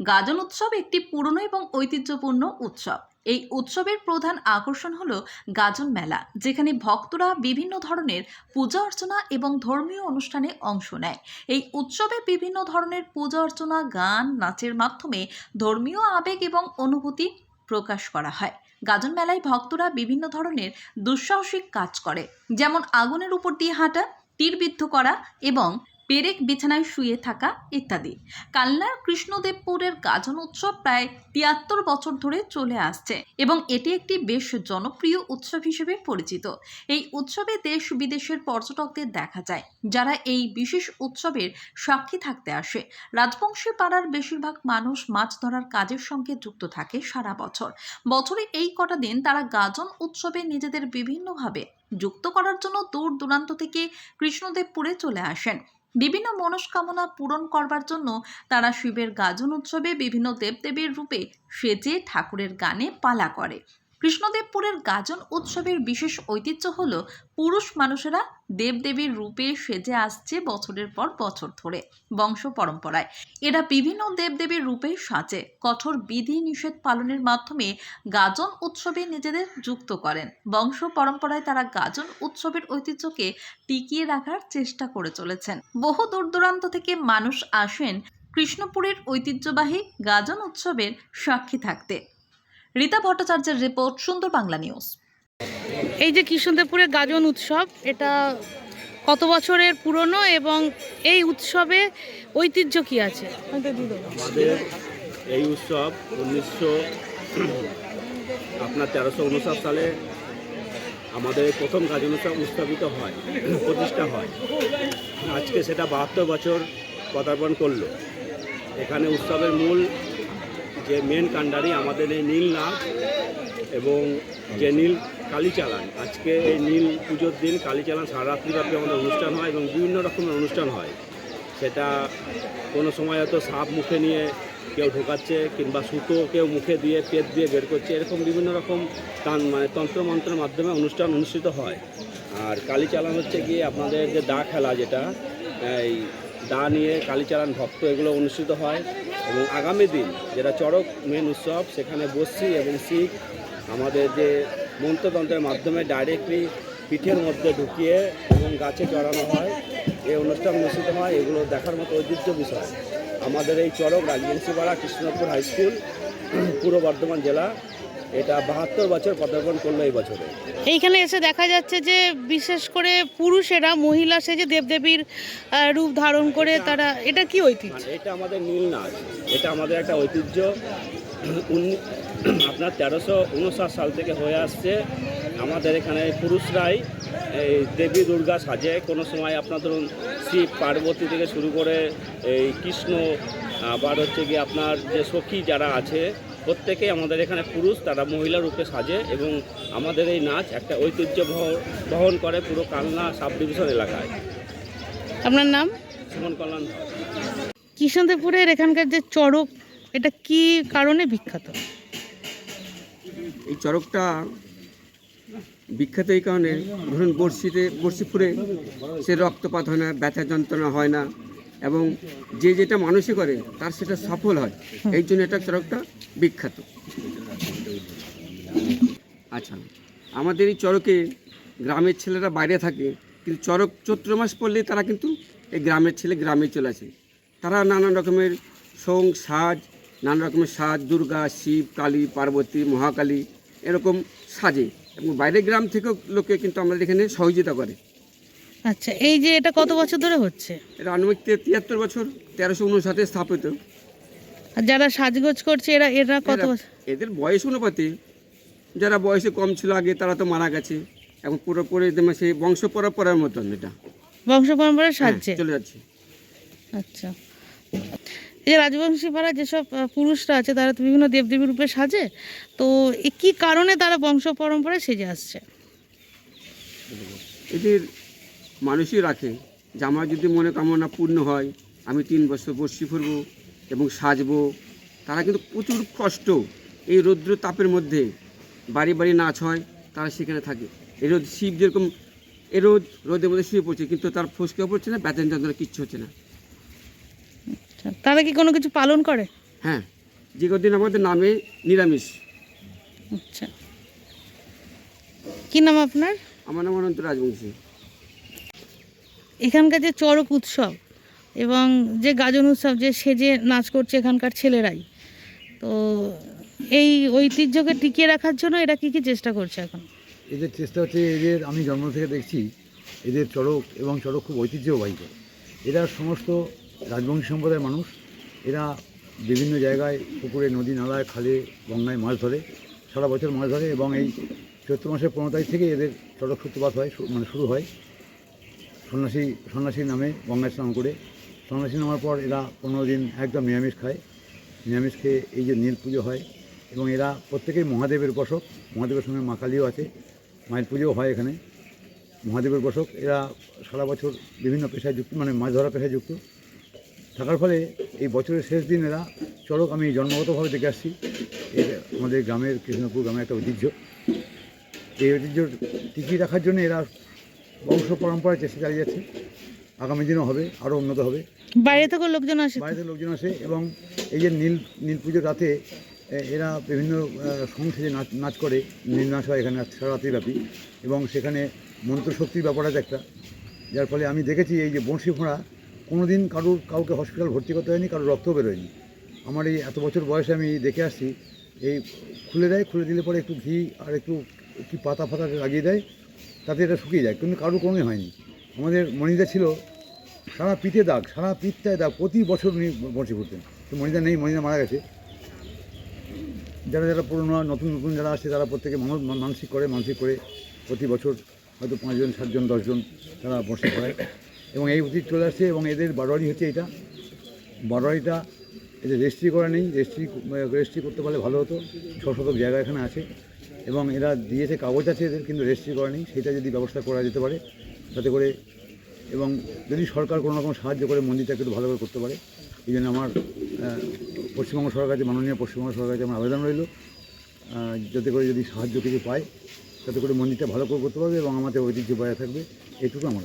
গাজন উৎসব একটি পুরনো এবং ঐতিহ্যপূর্ণ উৎসব। এই উৎসবের প্রধান আকর্ষণ হলো গাজন মেলা, যেখানে ভক্তরা বিভিন্ন ধরনের পূজা অর্চনা এবং ধর্মীয় অনুষ্ঠানে অংশ নেয়। এই উৎসবে বিভিন্ন ধরনের পূজা অর্চনা, গান, নাচের মাধ্যমে ধর্মীয় আবেগ এবং অনুভূতি প্রকাশ করা হয়। গাজন মেলায় ভক্তরা বিভিন্ন ধরনের দুঃসাহসিক কাজ করে, যেমন আগুনের উপর দিয়ে হাঁটা তীরবিদ্ধ করা এবং পেরেক বিছানায় শুয়ে থাকা ইত্যাদি। কালনার কৃষ্ণদেবপুরের গাজন উৎসব প্রায় তিয়াত্তর বছর ধরে চলে আসছে এবং এটি একটি বেশ জনপ্রিয় উৎসব হিসেবে পরিচিত। এই উৎসবে দেশ বিদেশের পর্যটকদের দেখা যায়, যারা এই বিশেষ উৎসবের সাক্ষী থাকতে আসে। রাজবংশী পাড়ার বেশিরভাগ মানুষ মাছ ধরার কাজের সঙ্গে যুক্ত থাকে সারা বছর। বছরে এই কটা দিন তারা গাজন উৎসবে নিজেদের বিভিন্নভাবে যুক্ত করার জন্য দূর দূরান্ত থেকে কৃষ্ণদেবপুরে চলে আসেন। বিভিন্ন মনস্কামনা পূরণ করবার জন্য তারা শিবের গাজন উৎসবে বিভিন্ন দেবদেবীর রূপে সেজে ঠাকুরের গানে পালা করে। কৃষ্ণদেবপুরের গাজন উৎসবের বিশেষ ঐতিহ্য হল পুরুষ মানুষেরা দেবদেবীর রূপে সেজে আসছে বছরের পর বছর ধরে বংশ পরম্পরায়। এরা বিভিন্ন দেবদেবীর রূপে সাজে, কঠোর বিধি নিষেধ পালনের মাধ্যমে গাজন উৎসবে নিজেদের যুক্ত করেন। বংশ পরম্পরায় তারা গাজন উৎসবের ঐতিহ্যকে টিকিয়ে রাখার চেষ্টা করে চলেছেন। বহু দূর দূরান্ত থেকে মানুষ আসেন কৃষ্ণপুরের ঐতিহ্যবাহী গাজন উৎসবের সাক্ষী থাকতে। রীতা ভট্টাচার্যের রিপোর্ট সুন্দর বাংলা নিউজ। এই যে কৃষ্ণদেবপুরের গাজন উৎসব এটা কত বছরের পুরনো এবং এই উৎসবে ঐতিহ্য কি আছে? আমাদের এই উৎসব উনিশশো আপনার তেরোশো উনষাট সালে আমাদের প্রথম গাজন উৎসব উৎস্থাপিত হয় প্রতিষ্ঠা হয়। আজকে সেটা বাহাত্তর বছর পদার্পণ করল। এখানে উৎসবের মূল যে মেন কাণ্ডারি আমাদের এই নীল নাচ এবং যে নীল কালীচালান। আজকে এই নীল পুজোর দিন কালীচালান সারা রাত্রিব্যাপী আমাদের অনুষ্ঠান হয় এবং বিভিন্ন রকমের অনুষ্ঠান হয়। সেটা কোনো সময় হয়তো সাপ মুখে নিয়ে কেউ ঢোকাচ্ছে কিংবা সুতো কেউ মুখে দিয়ে পেট দিয়ে বের করছে, এরকম বিভিন্ন রকম তান মানে তন্ত্রমন্ত্রের মাধ্যমে অনুষ্ঠান অনুষ্ঠিত হয়। আর কালীচালান হচ্ছে গিয়ে আপনাদের যে দা খেলা যেটা, এই দা নিয়ে কালীচালান ভক্ত এগুলো অনুষ্ঠিত হয়। এবং আগামী দিন যেটা চড়ক মেন উৎসব, সেখানে বসছি এবং শিখ আমাদের যে মন্ত্রতন্ত্রের মাধ্যমে ডাইরেক্টলি পিঠের মধ্যে ঢুকিয়ে এবং গাছে চড়ানো হয় এই অনুষ্ঠান অনুষ্ঠিত হয়, এগুলো দেখার মতো ঐতিহ্য বিষয়। আমাদের এই চড়ক রাজবংশীপাড়া কৃষ্ণপুর হাই স্কুল, পূর্ব বর্ধমান জেলা। এটা বাহাত্তর বছর পদার্পণ করল এই বছরে। এইখানে এসে দেখা যাচ্ছে যে বিশেষ করে পুরুষেরা মহিলা সেজে দেবদেবীর রূপ ধারণ করে তারা এটা কি ঐতিহ্য? মানে এটা আমাদের নীল নাচ। এটা আমাদের একটা ঐতিহ্য। আপনার তেরোশো উনষাট সাল থেকে হয়ে আসছে। আমাদের এখানে পুরুষরাই এই দেবী দুর্গা সাজে। কোনো সময় আপনার ধরুন শিব পার্বতী থেকে শুরু করে এই কৃষ্ণ আবার হচ্ছে গিয়ে আপনার যে সখী যারা আছে প্রত্যেকেই আমাদের এখানে পুরুষ তারা মহিলা রূপে সাজে এবং আমাদের এই নাচ একটা ঐতিহ্য বহন করে পুরো কালনা সাব ডিভিশন এলাকায়। আপনার নাম? সুমন কল্যাণ। কৃষ্ণদেবপুরের এখানকার যে চড়ক এটা কি কারণে বিখ্যাত? এই চড়কটা বিখ্যাত এই কারণে। ধরুন বড়শিতে বড়শি ফুরে সে রক্তপাত হয় না ব্যথা যন্ত্রণা হয় না। এবং যে যেটা মানুষই করে, তার সেটা সফল হয়। এই জন্য এটা চড়কটা বিখ্যাত। আচ্ছা আমাদের এই চড়কে গ্রামের ছেলেরা বাইরে থাকে, কিন্তু চড়ক চৈত্র মাস পড়লে তারা কিন্তু এই গ্রামের ছেলে গ্রামে চলে আসে। তারা নানান রকমের সং, সাজ নানা রকমের সাজ, দুর্গা, শিব, কালী, পার্বতী, মহাকালী, এরকম সাজে। এবং বাইরের গ্রাম থেকেও লোকে কিন্তু আমাদের এখানে সহযোগিতা করে। আচ্ছা এই যে এটা কত বছর ধরে হচ্ছে? এটা আনুমানিক তিয়াত্তর বছর তেরোশো উনষাটে স্থাপিত। আর যারা সাজগোজ করছে এরা এরা কত বছর? এদের বয়স অনুপাতে যারা বয়সে কম ছিল আগে তারা তো মারা গেছে। এখন পুরোপুরি সেই বংশ পরম্পরার মতন এটা। বংশ পরম্পরা হ্যাঁ, সাজছে? চলে যাচ্ছে। আচ্ছা। এই রাজবংশী পাড়া যেসব পুরুষরা আছে তারা তো বিভিন্ন দেবদেবীর রূপে সাজে। তো এ কি কারণে তারা বংশ পরম্পরায় সেজে আসছে? এদের মানুষই রাখে। যে আমার যদি মনে কামনা পূর্ণ হয় আমি তিন বছর বর্ষি ফুরব এবং সাজবো। তারা কিন্তু প্রচুর কষ্ট এই রৌদ্র তাপের মধ্যে বাড়ি বাড়ি নাচ হয় তারা সেখানে থাকে। এ রোদ শিব যেরকম এ রোদ রোদের মধ্যে শুয়ে পড়ছে কিন্তু তার ফুসকেও পড়ছে না ব্যথন যন্ত্রণা কিচ্ছু হচ্ছে না। আচ্ছা, তারা কি কোনো কিছু পালন করে? হ্যাঁ যে কদিন আমাদের নামে নিরামিষ। আচ্ছা। কি নাম আপনার? আমার নাম অনন্ত রাজবংশী। এখানকার যে চড়ক উৎসব এবং যে গাজন উৎসব যে সেজে নাচ করছে এখানকার ছেলেরাই, তো এই ঐতিহ্যকে টিকিয়ে রাখার জন্য এরা কি কি চেষ্টা করছে এখন? এদের চেষ্টা হচ্ছে এদের আমি জন্ম থেকে দেখছি, এদের চড়ক এবং চড়ক খুব ঐতিহ্যবাহী করে। এরা সমস্ত রাজবংশী সম্প্রদায়ের মানুষ, এরা বিভিন্ন জায়গায় পুকুরে, নদী নালায়, খালে, গঙ্গায় মাছ ধরে, সারা বছর মাছ ধরে এবং এই চৈত্র মাসের পনেরো তারিখ থেকে এদের চড়ক সূত্রপাত হয় মানে শুরু হয়। সন্ন্যাসী সন্ন্যাসী নামে গঙ্গায় স্নান করে। সন্ন্যাসী নামার পর এরা পনেরো দিন একদম নিরামিষ খায়। নিরামিষ খেয়ে এই যে নীল পুজো হয় এবং এরা প্রত্যেকেই মহাদেবের উপাসক মহাদেবের সঙ্গে মা কালীও আছে। মায়ের পুজোও হয় এখানে। মহাদেবের উপাসক এরা সারা বছর বিভিন্ন পেশায় যুক্ত মানে মাছ ধরা পেশায় যুক্ত। থাকার ফলে এই বছরের শেষ দিন এরা চড়ক আমি জন্মগতভাবে দেখে আসছি। আমাদের গ্রামের কৃষ্ণপুর গ্রামের একটা ঐতিহ্য। এই ঐতিহ্য টিকিয়ে রাখার জন্য এরা বংশ পরম্পরায় চেষ্টা চালিয়ে যাচ্ছে। আগামী দিনও হবে আরও উন্নত হবে। বাইরে থেকেও লোকজন আসে? বাইরে থেকে লোকজন আসে এবং এই যে নীল নীল পুজোর রাতে এরা বিভিন্ন সংসেজে নাচ নাচ করে। নীল নাচ হয় এখানে সারা রাত্রি ব্যাপী এবং সেখানে মন্ত্রশক্তির ব্যাপার আছে একটা। যার ফলে আমি দেখেছি এই যে বংশী ফোঁড়া কোনো দিন কারুর কাউকে হসপিটাল ভর্তি করতে হয়নি কারোর রক্ত বেরোয়নি। আমার এই এত বছর বয়সে আমি দেখে আসছি এই খুলে দেয় খুলে দিলে পরে একটু ঘি আর একটু কি পাতা ফাতা লাগিয়ে দেয়। তাতে এটা শুকিয়ে যায়, কিন্তু কারোর কোনোই হয়নি। আমাদের মণিদা ছিল, সারা পিঠে দাগ, সারা পিঠটায় দাগ, প্রতি বছর উনি বসে করতেন তো মনিদা নেই মনিদা মারা গেছে। যারা যারা পুরনো নতুন নতুন যারা আসছে, তারা প্রত্যেকে মানসিক করে মানসিক করে প্রতি বছর হয়তো পাঁচজন, সাতজন, দশজন তারা বসে করায় এবং এই অতীত চলে আসছে এবং এদের বারোয়ারি হচ্ছে এটা। বারোয়ারিটা এদের রেজিস্ট্রি করা নেই, রেজিস্ট্রি রেজিস্ট্রি করতে পারলে ভালো হতো। ছ শতক জায়গা এখানে আছে। এবং এরা দিয়েছে কাগজ আছে এদের, কিন্তু রেজিস্ট্রি করা নেই সেটা যদি ব্যবস্থা করা যেতে পারে, তাতে করে এবং যদি সরকার কোনো রকম সাহায্য করে মন্দিরটাকে একটু ভালো করে করতে পারে। এই জন্য আমার পশ্চিমবঙ্গ সরকার কাছে, মাননীয় পশ্চিমবঙ্গ সরকার কাছে আমার আবেদন রইল। যাতে করে যদি সাহায্য কিছু পায়, তাতে করে মন্দিরটা ভালো করে করতে পারবে এবং আমাদের ঐতিহ্য বজায় থাকবে। এইটুকু আমার।